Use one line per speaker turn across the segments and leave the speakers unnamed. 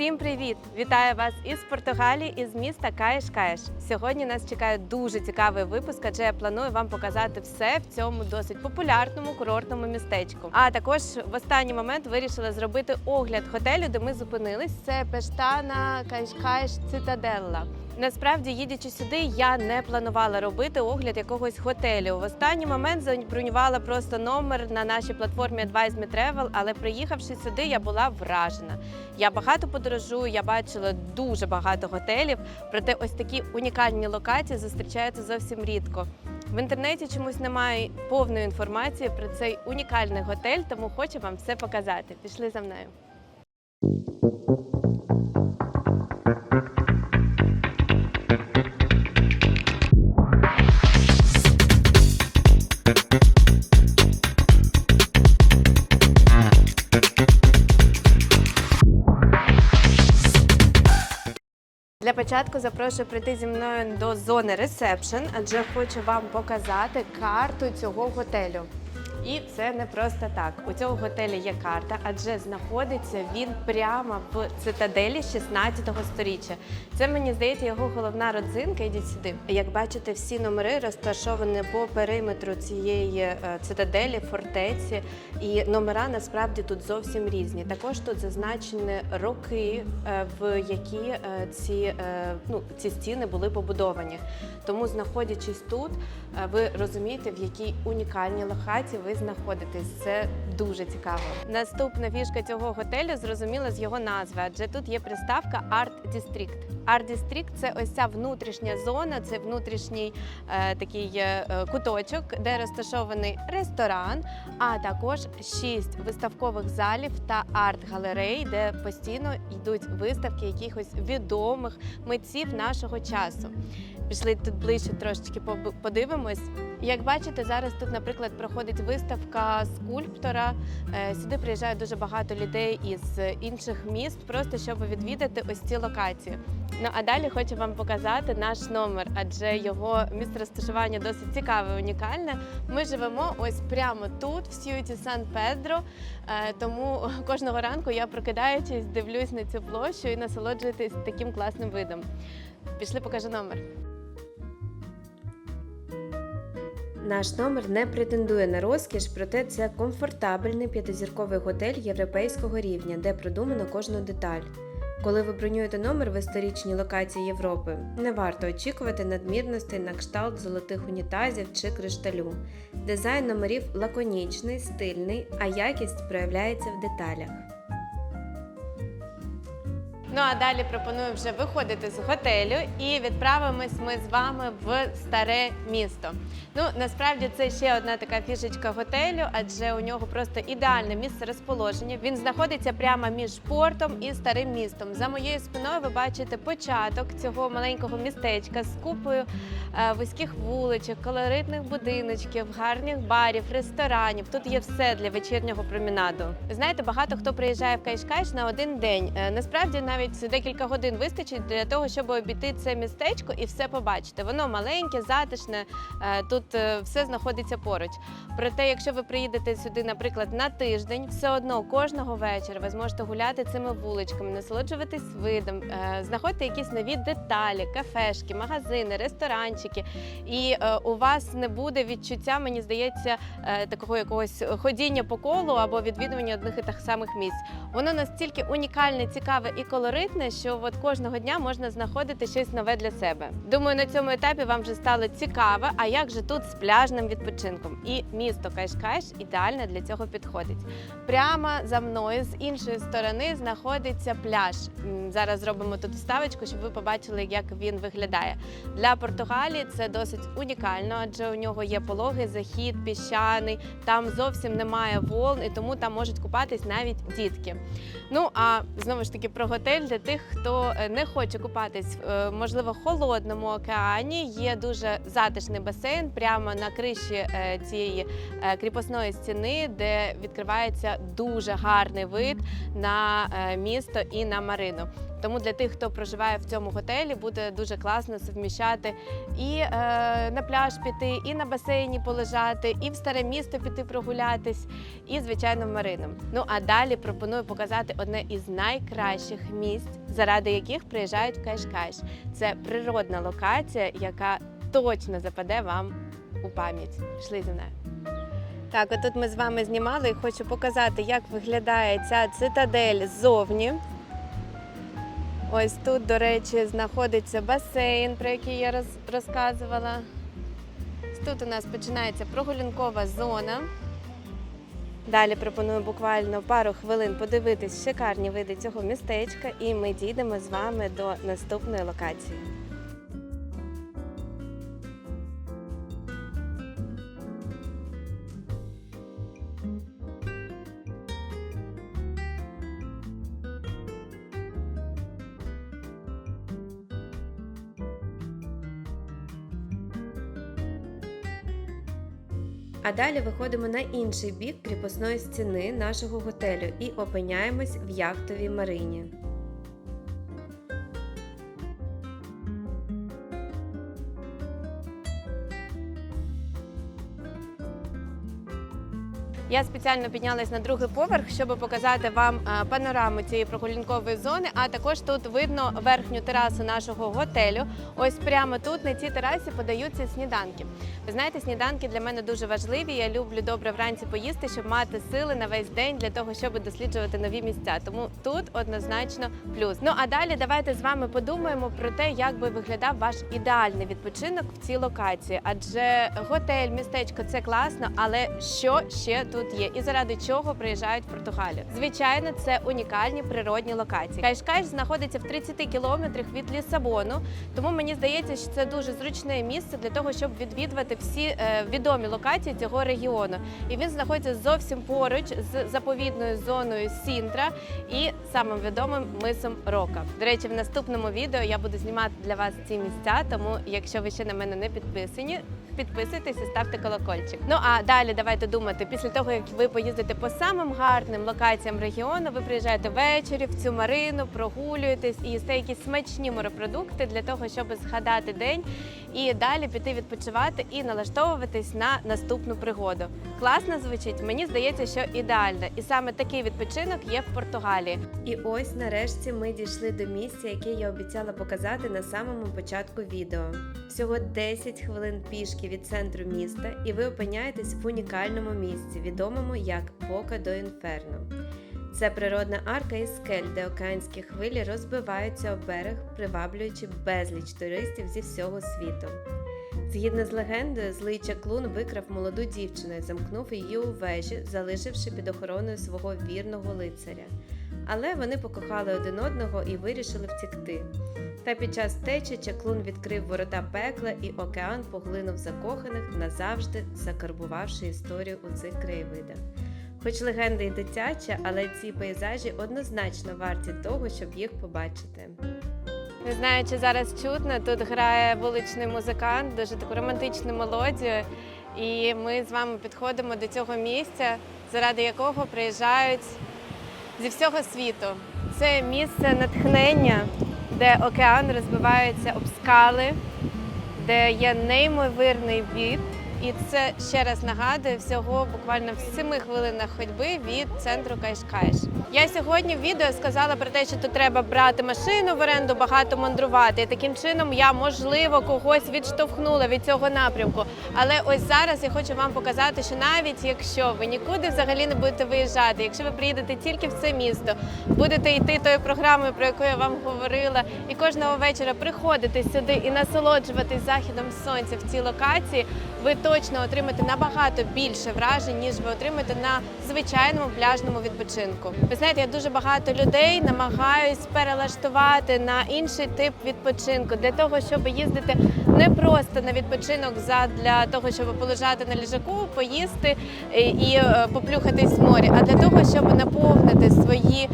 Всім привіт! Вітаю вас із Португалії, із міста Каєш Каєш. Сьогодні нас чекає дуже цікавий випуск, адже я планую вам показати все в цьому досить популярному курортному містечку. А також в останній момент вирішила зробити огляд готелю, де ми зупинились. Це Пештана Каєш Каєш Цитаделла. Насправді, їдячи сюди, я не планувала робити огляд якогось готелю. В останній момент забронювала просто номер на нашій платформі Advise Me Travel, але приїхавши сюди, я була вражена. Я багато подорожую, я бачила дуже багато готелів, проте ось такі унікальні локації зустрічаються зовсім рідко. В інтернеті чомусь немає повної інформації про цей унікальний готель, тому хочу вам все показати. Пішли за мною. Для початку запрошую прийти зі мною до зони ресепшн, адже хочу вам показати карту цього готелю. І це не просто так. У цього готелю є карта, адже знаходиться він прямо в цитаделі 16 сторіччя. Це мені здається його головна родзинка. Ідіть сюди. Як бачите, всі номери розташовані по периметру цієї е, цитаделі, фортеці, і номера насправді тут зовсім різні. Також тут зазначені роки, е, в які е, ці, ну, ці стіни були побудовані. Тому, знаходячись тут, ви розумієте, в якій унікальній локації ви знаходитесь. Це дуже цікаво. Наступна фішка цього готелю зрозуміла з його назви, адже тут є приставка Art District. Art District – це ось ця внутрішня зона, це внутрішній е, такий е, е, куточок, де розташований ресторан, а також шість виставкових залів та арт-галерей, де постійно йдуть виставки якихось відомих митців нашого часу. Пішли тут ближче трошечки подивимось. Як бачите, зараз тут, наприклад, проходить виставка скульптора. Е, Сюди приїжджає дуже багато людей із інших міст, просто щоб відвідати ось ці локації. Ну а далі хочу вам показати наш номер, адже його місце розташування досить цікаве, унікальне. Ми живемо ось прямо тут, в Сьюті Сан Педро. Е, Тому кожного ранку я прокидаючись, дивлюсь на цю площу і насолоджуюсь таким класним видом. Пішли, покажу номер. Наш номер не претендує на розкіш, проте це комфортабельний п'ятизірковий готель європейського рівня, де продумано кожну деталь. Коли ви бронюєте номер в історичній локації Європи, не варто очікувати надмірностей на кшталт золотих унітазів чи кришталю. Дизайн номерів лаконічний, стильний, а якість проявляється в деталях. Ну а далі пропоную вже виходити з готелю і відправимось ми з вами в старе місто. Ну насправді це ще одна така фішечка готелю, адже у нього просто ідеальне місце розположення. Він знаходиться прямо між портом і старим містом. За моєю спиною ви бачите початок цього маленького містечка з купою е, вузьких вуличок, колоритних будиночків, гарних барів, ресторанів. Тут є все для вечірнього промінаду. Знаєте, багато хто приїжджає в Кайш-Кайш на один день. Е, Насправді навіть декілька годин вистачить для того, щоб обійти це містечко і все побачити. Воно маленьке, затишне. е, Тут е, все знаходиться поруч. Проте, якщо ви приїдете сюди, наприклад, на тиждень, все одно кожного вечора ви зможете гуляти цими вуличками, насолоджуватись видом, е, знаходити якісь нові деталі, кафешки, магазини, ресторанчики. І у вас не буде відчуття, мені здається, такого якогось ходіння по колу або відвідування одних і тих самих місць. Воно настільки унікальне, цікаве і колоритне, що от кожного дня можна знаходити щось нове для себе. Думаю, на цьому етапі вам вже стало цікаво. А як же тут з пляжним відпочинком? І місто Кайш-Кайш ідеально для цього підходить. Прямо за мною з іншої сторони знаходиться пляж. Зараз зробимо тут вставочку, щоб ви побачили, як він виглядає. Для Португалії це досить унікально, адже у нього є пологий захід, піщаний, там зовсім немає волн, і тому там можуть купатись навіть дітки. Ну а знову ж таки про готель для тих, хто е, не хоче купатись, в можливо, в холодному океані. Є дуже затишний басейн прямо на криші е, цієї е, кріпосної стіни, де відкривається дуже гарний вид на е, місто і на марину. Тому для тих, хто проживає в цьому готелі, буде дуже класно совміщати і е, на пляж піти, і на басейні полежати, і в старе місто піти прогулятись, і звичайно в Марину. Ну а далі пропоную показати одне із найкращих місць, заради яких приїжджають в Кашкаш. Це природна локація, яка точно западе вам у пам'ять. Пішли зі мною. Так, отут ми з вами знімали і хочу показати, як виглядає ця цитадель ззовні. Ось тут, до речі, знаходиться басейн, про який я роз- розказувала. Тут у нас починається прогулянкова зона. Далі пропоную буквально пару хвилин подивитись шикарні види цього містечка, і ми дійдемо з вами до наступної локації. А далі виходимо на інший бік кріпосної стіни нашого готелю і опиняємось в яхтовій марині. Я спеціально піднялась на другий поверх, щоб показати вам е, панораму цієї прогулянкової зони. А також тут видно верхню терасу нашого готелю. Ось прямо тут на цій терасі подаються сніданки. Ви знаєте, сніданки для мене дуже важливі. Я люблю добре вранці поїсти, щоб мати сили на весь день для того, щоб досліджувати нові місця. Тому тут однозначно плюс. Ну а далі давайте з вами подумаємо про те, як би виглядав ваш ідеальний відпочинок в цій локації. Адже готель, містечко це класно, але що ще тут є? І заради чого приїжджають в Португалію? Звичайно, це унікальні природні локації. Кайшкайш знаходиться в 30 кілометрах від Лісабону, тому мені здається, що це дуже зручне місце для того, щоб відвідувати всі е, відомі локації цього регіону. І він знаходиться зовсім поруч з заповідною зоною Сінтра і самим відомим мисом Рока. До речі, в наступному відео я буду знімати для вас ці місця. Тому, якщо ви ще на мене не підписані, підписуйтесь і ставте колокольчик. Ну а далі давайте думати. Після того як ви поїздите по самим гарним локаціям регіону, ви приїжджаєте ввечері в цю марину, прогулюєтесь і їсте якісь смачні морепродукти для того, щоб згадати день і далі піти відпочивати і налаштовуватись на наступну пригоду. Класно звучить, мені здається, що ідеально. І саме такий відпочинок є в Португалії. І ось нарешті ми дійшли до місця, яке я обіцяла показати на самому початку відео. Всього 10 хвилин пішки від центру міста, і ви опиняєтесь в унікальному місці, відомому як Бока до Інферно. Це природна арка із скель, де океанські хвилі розбиваються об берег, приваблюючи безліч туристів зі всього світу. Згідно з легендою, злий чаклун викрав молоду дівчину і замкнув її у вежі, залишивши під охороною свого вірного лицаря. Але вони покохали один одного і вирішили втікти. Та під час течі чаклун відкрив ворота пекла, і океан поглинув закоханих, назавжди закарбувавши історію у цих краєвидах. Хоч легенда й дитяча, але ці пейзажі однозначно варті того, щоб їх побачити. Не знаю, чи зараз чутно, тут грає вуличний музикант, дуже таку романтичну мелодію. І ми з вами підходимо до цього місця, заради якого приїжджають зі всього світу. Це місце натхнення, де океан розбивається об скали, де є неймовірний від. І це ще раз нагадую всього буквально в 7 хвилинах ходьби від центру Кайшкайш. Я сьогодні в відео сказала про те, що тут треба брати машину в оренду, багато мандрувати. І таким чином я можливо когось відштовхнула від цього напрямку. Але ось зараз я хочу вам показати, що навіть якщо ви нікуди взагалі не будете виїжджати, якщо ви приїдете тільки в це місто, будете йти тою програмою, про яку я вам говорила, і кожного вечора приходити сюди і насолоджуватись західом сонця в цій локації, ви точно отримати набагато більше вражень, ніж ви отримаєте на звичайному пляжному відпочинку. Ви знаєте, я дуже багато людей намагаюсь перелаштувати на інший тип відпочинку для того, щоб їздити не просто на відпочинок для того, щоб полежати на ліжаку, поїсти і- і е, поплюхатись в морі, а для того, щоб наповнити свої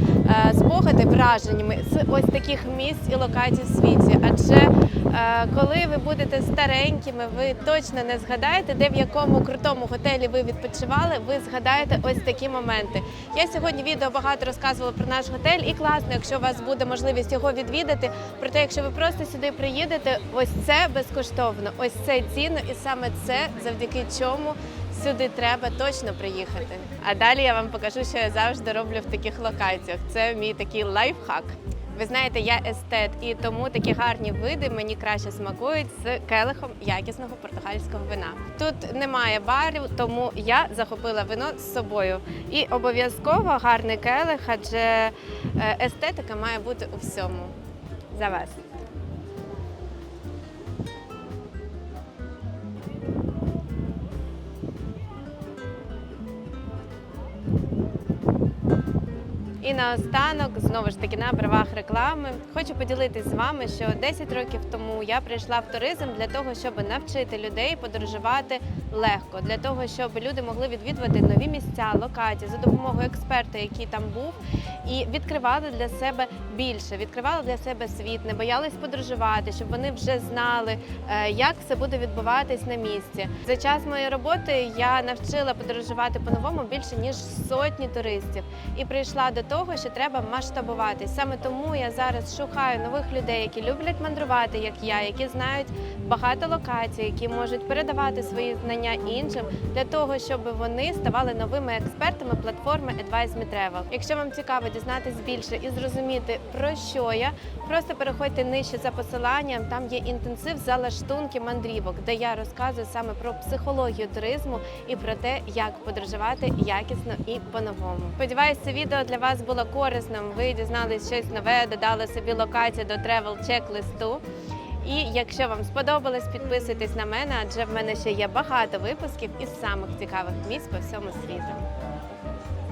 е, спогади враженнями з ось таких місць і локацій в світі. Адже е, коли ви будете старенькими, ви точно не згадаєте де в якому крутому готелі ви відпочивали, ви згадаєте ось такі моменти. Я сьогодні відео багато розказувала про наш готель, і класно, якщо у вас буде можливість його відвідати. Проте, якщо ви просто сюди приїдете, ось це безкоштовно, ось це цінно, і саме це завдяки чому сюди треба точно приїхати. А далі я вам покажу, що я завжди роблю в таких локаціях. Це мій такий лайфхак. Ви знаєте, я естет, і тому такі гарні види мені краще смакують з келихом якісного португальського вина. Тут немає барів, тому я захопила вино з собою. І обов'язково гарний келих, адже е, естетика має бути у всьому. За вас. І наостанок, знову ж таки, на правах реклами, хочу поділитись з вами, що 10 років тому я прийшла в туризм для того, щоб навчити людей подорожувати легко, для того, щоб люди могли відвідувати нові місця, локації за допомогою експерта, який там був, і відкривали для себе більше, відкривали для себе світ, не боялись подорожувати, щоб вони вже знали, е, як все буде відбуватись на місці. За час моєї роботи я навчила подорожувати по-новому більше ніж сотні туристів і прийшла до того, що треба масштабуватись. Саме тому я зараз шукаю нових людей, які люблять мандрувати, як я, які знають багато локацій, які можуть передавати свої знання іншим для того, щоб вони ставали новими експертами платформи Advise Me Travel. Якщо вам цікаво дізнатись більше і зрозуміти про що я, просто переходьте нижче за посиланням. Там є інтенсив залаштунки мандрівок, де я розказую саме про психологію туризму і про те, як подорожувати якісно і по-новому. Сподіваюсь, це відео для вас було корисним. Ви дізнались щось нове, додали собі локацію до тревел чек-листу. І якщо вам сподобалось, підписуйтесь на мене, адже в мене ще є багато випусків із самих цікавих місць по всьому світу.